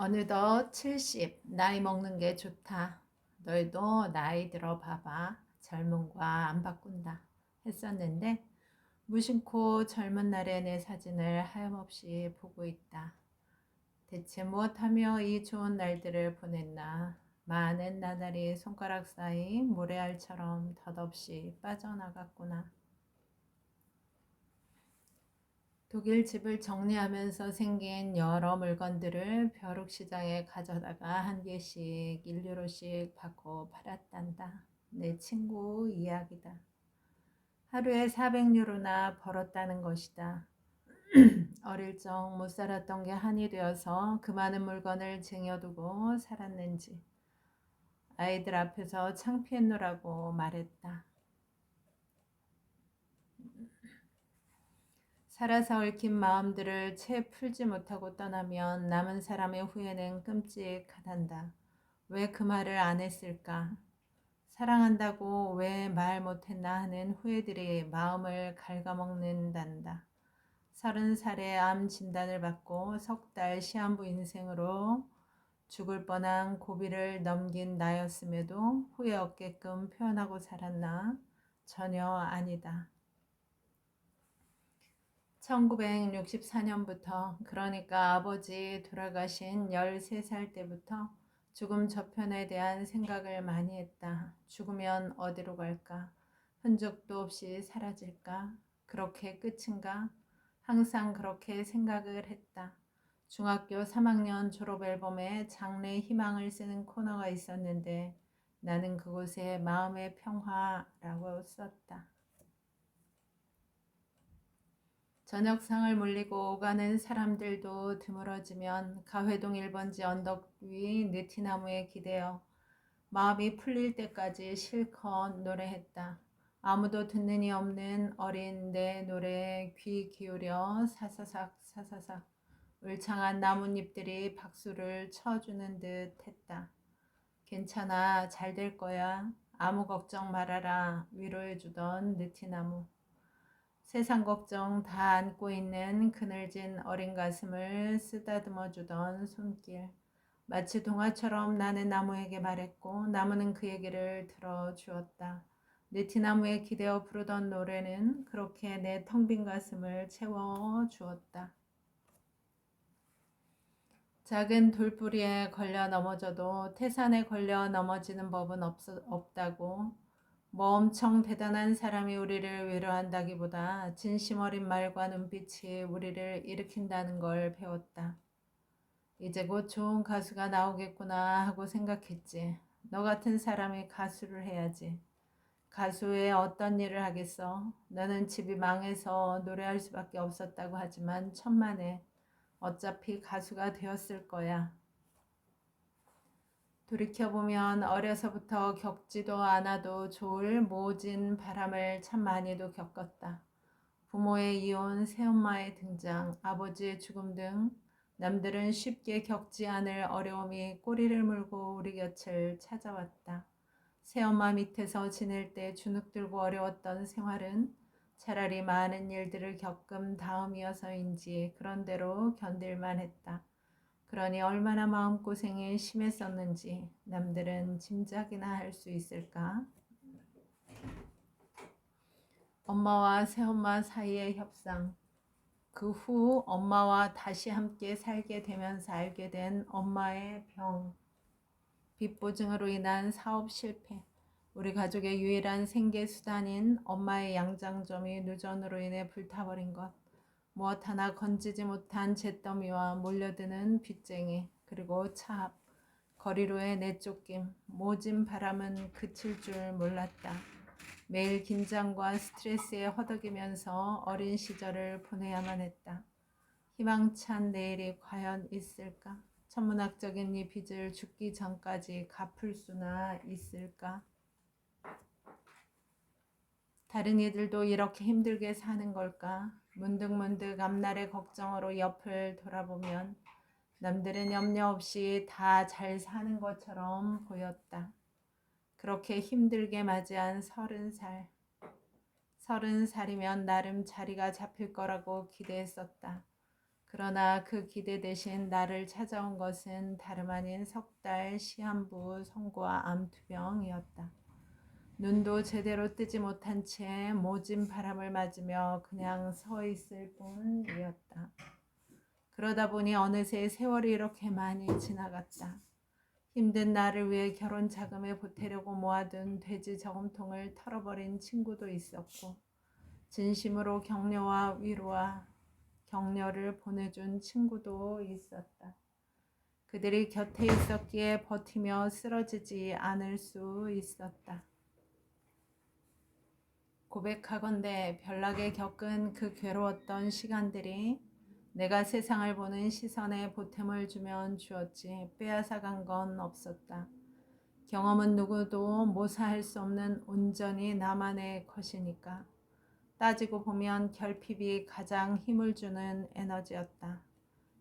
어느덧 70, 나이 먹는 게 좋다. 너희도 나이 들어 봐봐. 젊음과 안 바꾼다. 했었는데, 무심코 젊은 날의 내 사진을 하염없이 보고 있다. 대체 무엇하며 이 좋은 날들을 보냈나. 많은 나날이 손가락 사이 모래알처럼 덧없이 빠져나갔구나. 독일 집을 정리하면서 생긴 여러 물건들을 벼룩시장에 가져다가 한 개씩 1유로씩 받고 팔았단다. 내 친구 이야기다. 하루에 400유로나 벌었다는 것이다. 어릴 적 못 살았던 게 한이 되어서 그 많은 물건을 쟁여두고 살았는지 아이들 앞에서 창피했노라고 말했다. 살아서 얽힌 마음들을 채 풀지 못하고 떠나면 남은 사람의 후회는 끔찍하단다. 왜 그 말을 안 했을까? 사랑한다고 왜 말 못했나 하는 후회들이 마음을 갉아먹는단다. 서른 살에 암 진단을 받고 석 달 시한부 인생으로 죽을 뻔한 고비를 넘긴 나였음에도 후회 없게끔 표현하고 살았나? 전혀 아니다. 1964년부터 그러니까 아버지 돌아가신 13살 때부터 죽음 저편에 대한 생각을 많이 했다. 죽으면 어디로 갈까? 흔적도 없이 사라질까? 그렇게 끝인가? 항상 그렇게 생각을 했다. 중학교 3학년 졸업 앨범에 장래 희망을 쓰는 코너가 있었는데 나는 그곳에 마음의 평화라고 썼다. 저녁상을 물리고 오가는 사람들도 드물어지면 가회동 1번지 언덕 위 느티나무에 기대어 마음이 풀릴 때까지 실컷 노래했다. 아무도 듣는 이 없는 어린 내 노래에 귀 기울여 사사삭 사사삭 울창한 나뭇잎들이 박수를 쳐주는 듯 했다. 괜찮아 잘 될 거야. 아무 걱정 말아라 위로해주던 느티나무. 세상 걱정 다 안고 있는 그늘진 어린 가슴을 쓰다듬어 주던 손길. 마치 동화처럼 나는 나무에게 말했고 나무는 그 얘기를 들어 주었다. 느티나무에 기대어 부르던 노래는 그렇게 내 텅 빈 가슴을 채워 주었다. 작은 돌뿌리에 걸려 넘어져도 태산에 걸려 넘어지는 법은 없, 없다고 뭐 엄청 대단한 사람이 우리를 위로한다기보다 진심 어린 말과 눈빛이 우리를 일으킨다는 걸 배웠다. 이제 곧 좋은 가수가 나오겠구나 하고 생각했지. 너 같은 사람이 가수를 해야지. 가수에 어떤 일을 하겠어? 너는 집이 망해서 노래할 수밖에 없었다고 하지만 천만에 어차피 가수가 되었을 거야. 돌이켜보면 어려서부터 겪지도 않아도 좋을 모진 바람을 참 많이도 겪었다. 부모의 이혼, 새엄마의 등장, 아버지의 죽음 등 남들은 쉽게 겪지 않을 어려움이 꼬리를 물고 우리 곁을 찾아왔다. 새엄마 밑에서 지낼 때 주눅 들고 어려웠던 생활은 차라리 많은 일들을 겪은 다음이어서인지 그런대로 견딜만 했다. 그러니 얼마나 마음고생이 심했었는지 남들은 짐작이나 할 수 있을까? 엄마와 새엄마 사이의 협상. 그 후 엄마와 다시 함께 살게 되면서 알게 된 엄마의 병. 빚 보증으로 인한 사업 실패. 우리 가족의 유일한 생계 수단인 엄마의 양장점이 누전으로 인해 불타버린 것. 무엇 하나 건지지 못한 잿더미와 몰려드는 빚쟁이 그리고 차압 거리로의 내쫓김 모진 바람은 그칠 줄 몰랐다. 매일 긴장과 스트레스에 허덕이면서 어린 시절을 보내야만 했다. 희망찬 내일이 과연 있을까? 천문학적인 이 빚을 죽기 전까지 갚을 수나 있을까? 다른 이들도 이렇게 힘들게 사는 걸까? 문득문득 앞날의 걱정으로 옆을 돌아보면 남들은 염려 없이 다 잘 사는 것처럼 보였다. 그렇게 힘들게 맞이한 서른 살. 서른 살이면 나름 자리가 잡힐 거라고 기대했었다. 그러나 그 기대 대신 나를 찾아온 것은 다름 아닌 석 달 시한부 송구와 암투병이었다. 눈도 제대로 뜨지 못한 채 모진 바람을 맞으며 그냥 서 있을 뿐이었다. 그러다 보니 어느새 세월이 이렇게 많이 지나갔다. 힘든 나를 위해 결혼 자금에 보태려고 모아둔 돼지 저금통을 털어버린 친구도 있었고, 진심으로 격려와 위로와 격려를 보내준 친구도 있었다. 그들이 곁에 있었기에 버티며 쓰러지지 않을 수 있었다. 고백하건대 별나게 겪은 그 괴로웠던 시간들이 내가 세상을 보는 시선에 보탬을 주면 주었지 빼앗아간 건 없었다. 경험은 누구도 모사할 수 없는 온전히 나만의 것이니까. 따지고 보면 결핍이 가장 힘을 주는 에너지였다.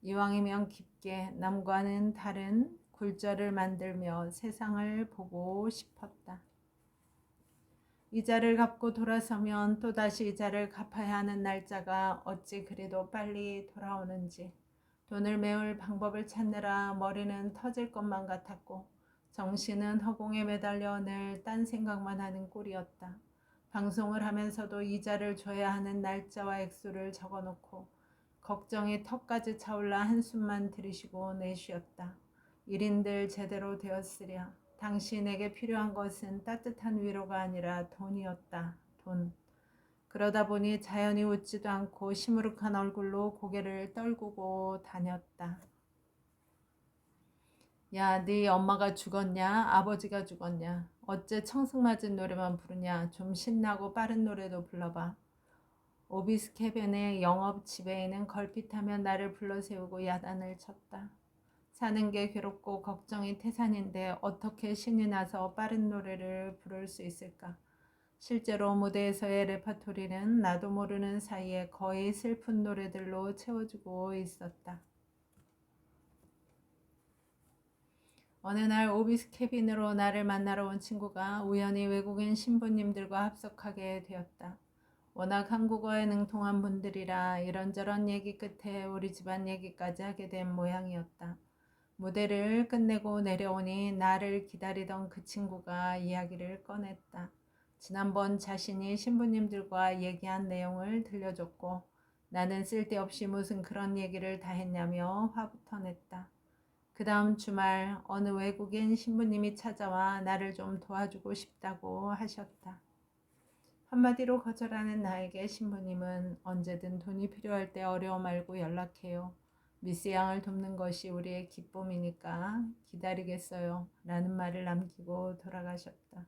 이왕이면 깊게 남과는 다른 굴절을 만들며 세상을 보고 싶었다. 이자를 갚고 돌아서면 또다시 이자를 갚아야 하는 날짜가 어찌 그리도 빨리 돌아오는지 돈을 메울 방법을 찾느라 머리는 터질 것만 같았고 정신은 허공에 매달려 늘 딴 생각만 하는 꼴이었다. 방송을 하면서도 이자를 줘야 하는 날짜와 액수를 적어놓고 걱정이 턱까지 차올라 한숨만 들이쉬고 내쉬었다. 일인들 제대로 되었으랴. 당신에게 필요한 것은 따뜻한 위로가 아니라 돈이었다. 돈. 그러다 보니 자연히 웃지도 않고 시무룩한 얼굴로 고개를 떨구고 다녔다. 야, 네 엄마가 죽었냐? 아버지가 죽었냐? 어째 청승맞은 노래만 부르냐? 좀 신나고 빠른 노래도 불러봐. 오비스캐벤의 영업 지배인은 걸핏하면 나를 불러세우고 야단을 쳤다. 사는 게 괴롭고 걱정이 태산인데 어떻게 신이 나서 빠른 노래를 부를 수 있을까? 실제로 무대에서의 레파토리는 나도 모르는 사이에 거의 슬픈 노래들로 채워주고 있었다. 어느 날 오비스 캐빈으로 나를 만나러 온 친구가 우연히 외국인 신부님들과 합석하게 되었다. 워낙 한국어에 능통한 분들이라 이런저런 얘기 끝에 우리 집안 얘기까지 하게 된 모양이었다. 무대를 끝내고 내려오니 나를 기다리던 그 친구가 이야기를 꺼냈다. 지난번 자신이 신부님들과 얘기한 내용을 들려줬고 나는 쓸데없이 무슨 그런 얘기를 다 했냐며 화부터 냈다. 그 다음 주말 어느 외국인 신부님이 찾아와 나를 좀 도와주고 싶다고 하셨다. 한마디로 거절하는 나에게 신부님은 언제든 돈이 필요할 때 어려워 말고 연락해요. 미스 양을 돕는 것이 우리의 기쁨이니까 기다리겠어요. 라는 말을 남기고 돌아가셨다.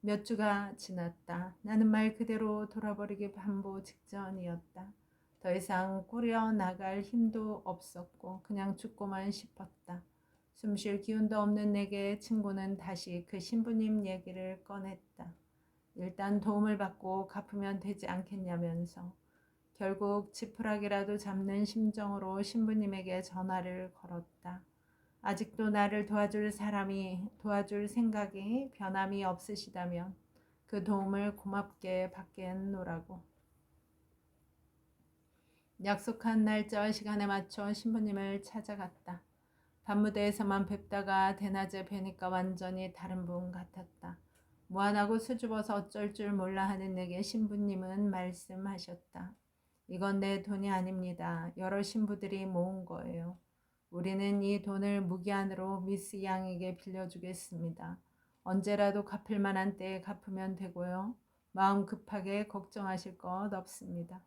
몇 주가 지났다. 나는 말 그대로 돌아버리기 반보 직전이었다. 더 이상 꾸려 나갈 힘도 없었고 그냥 죽고만 싶었다. 숨 쉴 기운도 없는 내게 친구는 다시 그 신부님 얘기를 꺼냈다. 일단 도움을 받고 갚으면 되지 않겠냐면서 결국 지푸라기라도 잡는 심정으로 신부님에게 전화를 걸었다. 아직도 나를 도와줄 사람이 도와줄 생각이 변함이 없으시다면 그 도움을 고맙게 받겠노라고. 약속한 날짜와 시간에 맞춰 신부님을 찾아갔다. 밤무대에서만 뵙다가 대낮에 뵈니까 완전히 다른 분 같았다. 무안하고 수줍어서 어쩔 줄 몰라 하는 내게 신부님은 말씀하셨다. 이건 내 돈이 아닙니다. 여러 신부들이 모은 거예요. 우리는 이 돈을 무기한으로 미스 양에게 빌려주겠습니다. 언제라도 갚을 만한 때에 갚으면 되고요. 마음 급하게 걱정하실 것 없습니다.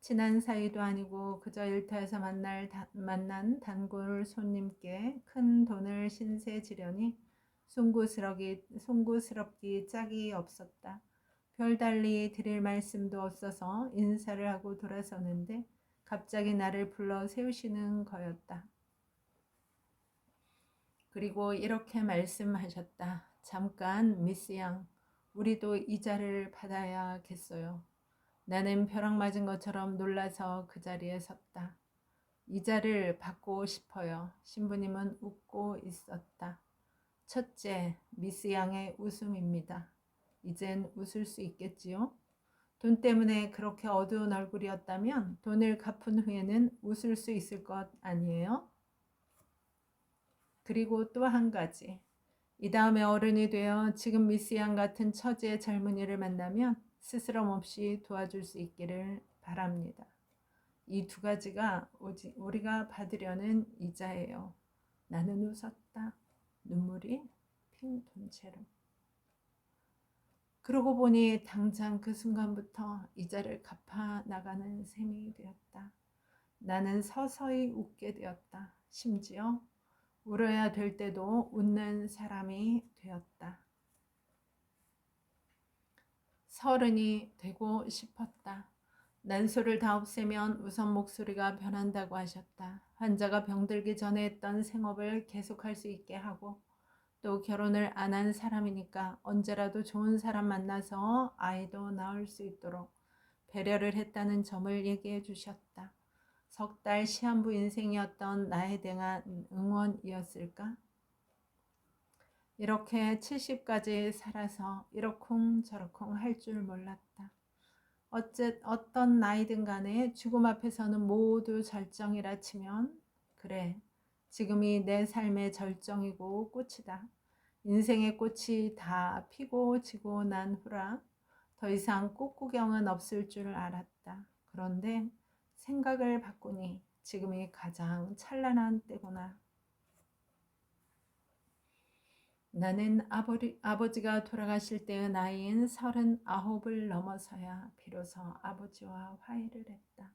친한 사이도 아니고 그저 일터에서 만날 다, 만난 단골 손님께 큰 돈을 신세 지려니 송구스럽기, 송구스럽기 짝이 없었다. 별달리 드릴 말씀도 없어서 인사를 하고 돌아서는데 갑자기 나를 불러 세우시는 거였다. 그리고 이렇게 말씀하셨다. 잠깐 미스 양, 우리도 이자를 받아야겠어요. 나는 벼락 맞은 것처럼 놀라서 그 자리에 섰다. 이자를 받고 싶어요. 신부님은 웃고 있었다. 첫째, 미스 양의 웃음입니다. 이젠 웃을 수 있겠지요? 돈 때문에 그렇게 어두운 얼굴이었다면 돈을 갚은 후에는 웃을 수 있을 것 아니에요? 그리고 또 한 가지. 이 다음에 어른이 되어 지금 미스양 같은 처지의 젊은이를 만나면 스스럼 없이 도와줄 수 있기를 바랍니다. 이 두 가지가 오직 우리가 받으려는 이자예요. 나는 웃었다. 눈물이 핑 돈 채로. 그러고 보니 당장 그 순간부터 이자를 갚아 나가는 셈이 되었다. 나는 서서히 웃게 되었다. 심지어 울어야 될 때도 웃는 사람이 되었다. 서른이 되고 싶었다. 난소를 다 없애면 우선 목소리가 변한다고 하셨다. 환자가 병들기 전에 했던 생업을 계속할 수 있게 하고 또 결혼을 안 한 사람이니까 언제라도 좋은 사람 만나서 아이도 낳을 수 있도록 배려를 했다는 점을 얘기해 주셨다. 석 달 시한부 인생이었던 나에 대한 응원이었을까? 이렇게 70까지 살아서 이러쿵 저러쿵 할 줄 몰랐다. 어째 어떤 나이든 간에 죽음 앞에서는 모두 절정이라 치면 그래 지금이 내 삶의 절정이고 꽃이다. 인생의 꽃이 다 피고 지고 난 후라 더 이상 꽃구경은 없을 줄 알았다. 그런데 생각을 바꾸니 지금이 가장 찬란한 때구나. 나는 아버리, 아버지가 돌아가실 때의 나이인 서른아홉을 넘어서야 비로소 아버지와 화해를 했다.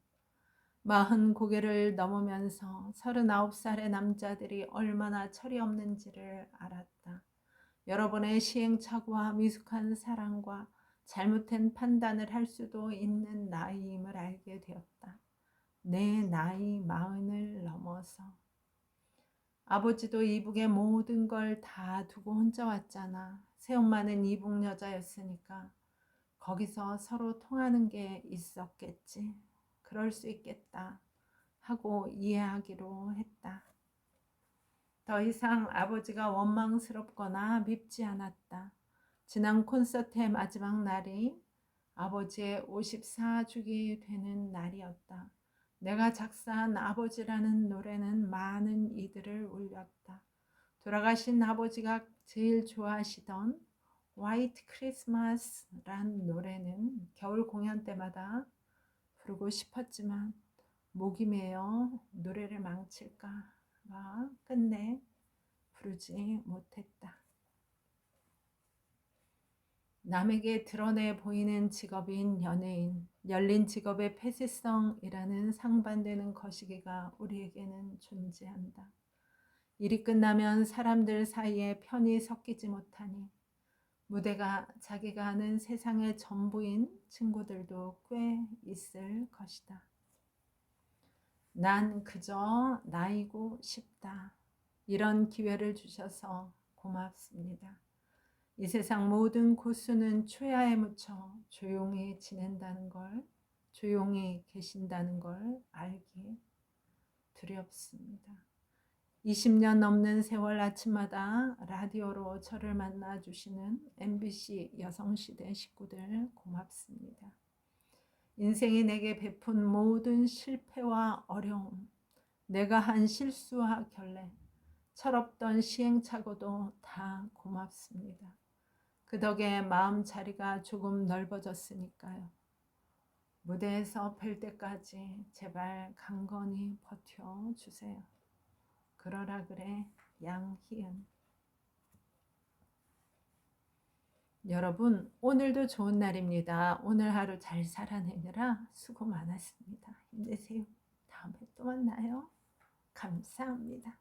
마흔 고개를 넘으면서 서른아홉 살의 남자들이 얼마나 철이 없는지를 알았다. 여러 번의 시행착오와 미숙한 사랑과 잘못된 판단을 할 수도 있는 나이임을 알게 되었다. 내 나이 마흔을 넘어서 아버지도 이북의 모든 걸 다 두고 혼자 왔잖아. 새엄마는 이북 여자였으니까 거기서 서로 통하는 게 있었겠지. 그럴 수 있겠다. 하고 이해하기로 했다. 더 이상 아버지가 원망스럽거나 밉지 않았다. 지난 콘서트의 마지막 날이 아버지의 54주기 되는 날이었다. 내가 작사한 아버지라는 노래는 많은 이들을 울렸다. 돌아가신 아버지가 제일 좋아하시던 화이트 크리스마스란 노래는 겨울 공연 때마다 부르고 싶었지만 목이 메어 노래를 망칠까 봐 끝내 부르지 못했다. 남에게 드러내 보이는 직업인 연예인, 열린 직업의 폐쇄성이라는 상반되는 거시기가 우리에게는 존재한다. 일이 끝나면 사람들 사이에 편히 섞이지 못하니 무대가 자기가 아는 세상의 전부인 친구들도 꽤 있을 것이다. 난 그저 나이고 싶다. 이런 기회를 주셔서 고맙습니다. 이 세상 모든 고수는 초야에 묻혀 조용히 지낸다는 걸, 조용히 계신다는 걸 알기 두렵습니다. 20년 넘는 세월 아침마다 라디오로 저를 만나 주시는 MBC 여성시대 식구들 고맙습니다. 인생이 내게 베푼 모든 실패와 어려움, 내가 한 실수와 결례, 철없던 시행착오도 다 고맙습니다. 그 덕에 마음 자리가 조금 넓어졌으니까요. 무대에서 뵐 때까지 제발 강건히 버텨주세요. 그러라 그래 양희은 여러분 오늘도 좋은 날입니다. 오늘 하루 잘 살아내느라 수고 많았습니다. 힘내세요. 다음에 또 만나요. 감사합니다.